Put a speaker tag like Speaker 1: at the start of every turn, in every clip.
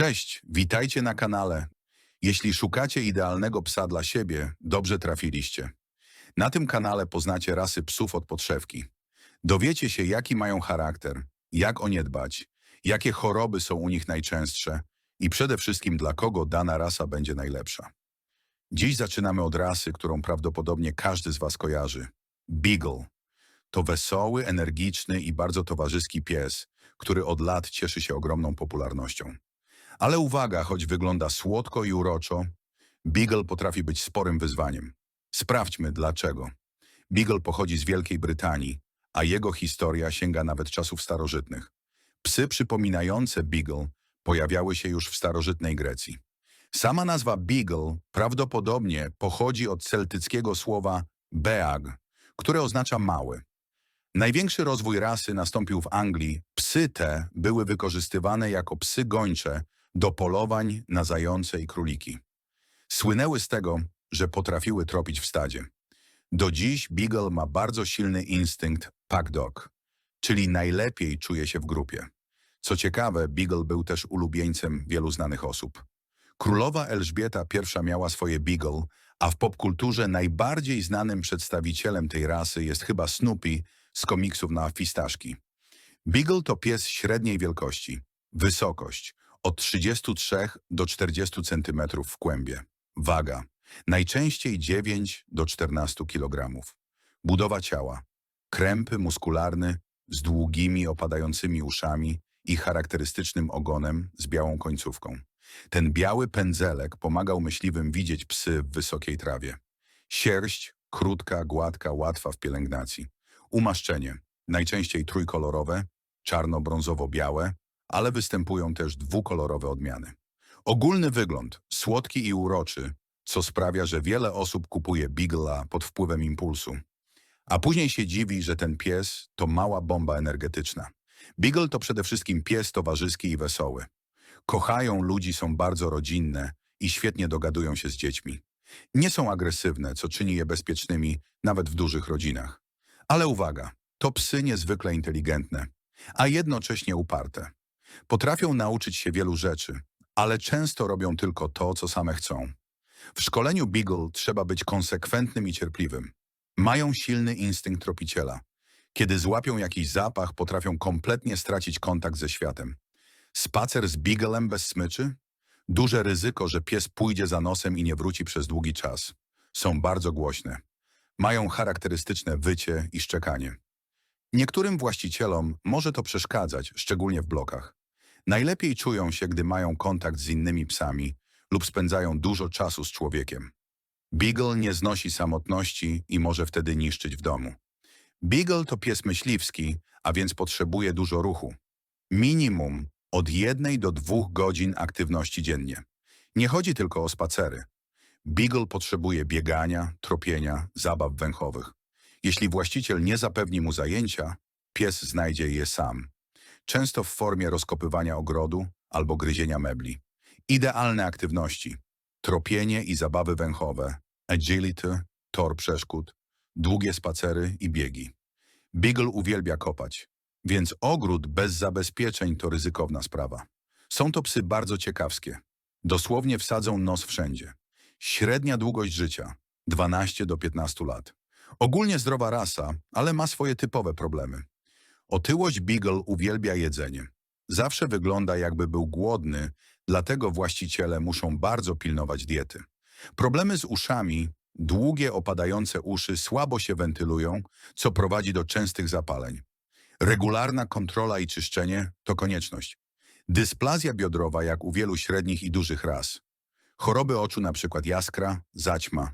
Speaker 1: Cześć, witajcie na kanale. Jeśli szukacie idealnego psa dla siebie, dobrze trafiliście. Na tym kanale poznacie rasy psów od podszewki. Dowiecie się, jaki mają charakter, jak o nie dbać, jakie choroby są u nich najczęstsze i przede wszystkim dla kogo dana rasa będzie najlepsza. Dziś zaczynamy od rasy, którą prawdopodobnie każdy z Was kojarzy. Beagle. To wesoły, energiczny i bardzo towarzyski pies, który od lat cieszy się ogromną popularnością. Ale uwaga, choć wygląda słodko i uroczo, Beagle potrafi być sporym wyzwaniem. Sprawdźmy dlaczego. Beagle pochodzi z Wielkiej Brytanii, a jego historia sięga nawet czasów starożytnych. Psy przypominające Beagle pojawiały się już w starożytnej Grecji. Sama nazwa Beagle prawdopodobnie pochodzi od celtyckiego słowa beag, które oznacza mały. Największy rozwój rasy nastąpił w Anglii. Psy te były wykorzystywane jako psy gończe do polowań na zające i króliki. Słynęły z tego, że potrafiły tropić w stadzie. Do dziś Beagle ma bardzo silny instynkt pack dog, czyli najlepiej czuje się w grupie. Co ciekawe, Beagle był też ulubieńcem wielu znanych osób. Królowa Elżbieta I miała swoje Beagle, a w popkulturze najbardziej znanym przedstawicielem tej rasy jest chyba Snoopy z komiksów na fistaszki. Beagle to pies średniej wielkości. Wysokość od 33 do 40 cm w kłębie. Waga najczęściej 9 do 14 kg. Budowa ciała krępy muskularny z długimi opadającymi uszami i charakterystycznym ogonem z białą końcówką. Ten biały pędzelek pomagał myśliwym widzieć psy w wysokiej trawie. Sierść krótka, gładka, łatwa w pielęgnacji. Umaszczenie najczęściej trójkolorowe, czarno-brązowo-białe, ale występują też dwukolorowe odmiany. Ogólny wygląd słodki i uroczy, co sprawia, że wiele osób kupuje Beagle'a pod wpływem impulsu. A później się dziwi, że ten pies to mała bomba energetyczna. Beagle to przede wszystkim pies towarzyski i wesoły. Kochają ludzi, są bardzo rodzinne i świetnie dogadują się z dziećmi. Nie są agresywne, co czyni je bezpiecznymi nawet w dużych rodzinach. Ale uwaga, to psy niezwykle inteligentne, a jednocześnie uparte. Potrafią nauczyć się wielu rzeczy, ale często robią tylko to, co same chcą. W szkoleniu Beagle trzeba być konsekwentnym i cierpliwym. Mają silny instynkt tropiciela. Kiedy złapią jakiś zapach, potrafią kompletnie stracić kontakt ze światem. Spacer z Beaglem bez smyczy? Duże ryzyko, że pies pójdzie za nosem i nie wróci przez długi czas. Są bardzo głośne. Mają charakterystyczne wycie i szczekanie. Niektórym właścicielom może to przeszkadzać, szczególnie w blokach. Najlepiej czują się, gdy mają kontakt z innymi psami lub spędzają dużo czasu z człowiekiem. Beagle nie znosi samotności i może wtedy niszczyć w domu. Beagle to pies myśliwski, a więc potrzebuje dużo ruchu. Minimum od jednej do dwóch godzin aktywności dziennie. Nie chodzi tylko o spacery. Beagle potrzebuje biegania, tropienia, zabaw węchowych. Jeśli właściciel nie zapewni mu zajęcia, pies znajdzie je sam. Często w formie rozkopywania ogrodu albo gryzienia mebli. Idealne aktywności. Tropienie i zabawy węchowe, agility, tor przeszkód, długie spacery i biegi. Beagle uwielbia kopać, więc ogród bez zabezpieczeń to ryzykowna sprawa. Są to psy bardzo ciekawskie. Dosłownie wsadzą nos wszędzie. Średnia długość życia 12 do 15 lat. Ogólnie zdrowa rasa, ale ma swoje typowe problemy. Otyłość Beagle uwielbia jedzenie. Zawsze wygląda jakby był głodny, dlatego właściciele muszą bardzo pilnować diety. Problemy z uszami, długie opadające uszy słabo się wentylują, co prowadzi do częstych zapaleń. Regularna kontrola i czyszczenie to konieczność. Dysplazja biodrowa jak u wielu średnich i dużych ras. Choroby oczu np. jaskra, zaćma.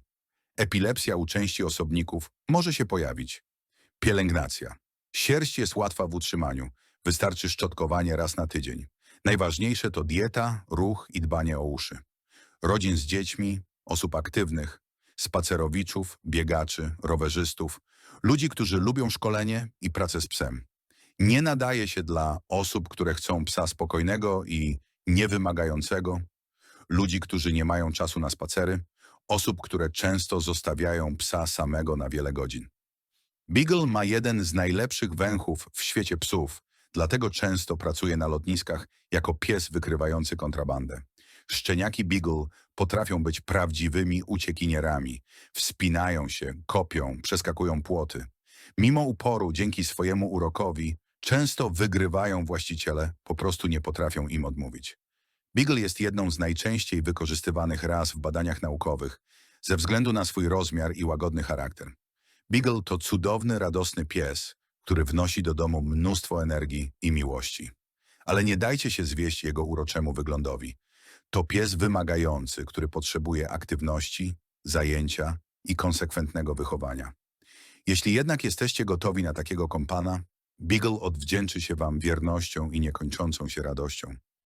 Speaker 1: Epilepsja u części osobników może się pojawić. Pielęgnacja. Sierść jest łatwa w utrzymaniu. Wystarczy szczotkowanie raz na tydzień. Najważniejsze to dieta, ruch i dbanie o uszy. Rodzin z dziećmi, osób aktywnych, spacerowiczów, biegaczy, rowerzystów, ludzi, którzy lubią szkolenie i pracę z psem. Nie nadaje się dla osób, które chcą psa spokojnego i niewymagającego, ludzi, którzy nie mają czasu na spacery, osób, które często zostawiają psa samego na wiele godzin. Beagle ma jeden z najlepszych węchów w świecie psów, dlatego często pracuje na lotniskach jako pies wykrywający kontrabandę. Szczeniaki Beagle potrafią być prawdziwymi uciekinierami. Wspinają się, kopią, przeskakują płoty. Mimo uporu, dzięki swojemu urokowi, często wygrywają właściciele, po prostu nie potrafią im odmówić. Beagle jest jedną z najczęściej wykorzystywanych ras w badaniach naukowych ze względu na swój rozmiar i łagodny charakter. Beagle to cudowny, radosny pies, który wnosi do domu mnóstwo energii i miłości. Ale nie dajcie się zwieść jego uroczemu wyglądowi. To pies wymagający, który potrzebuje aktywności, zajęcia i konsekwentnego wychowania. Jeśli jednak jesteście gotowi na takiego kompana, Beagle odwdzięczy się wam wiernością i niekończącą się radością.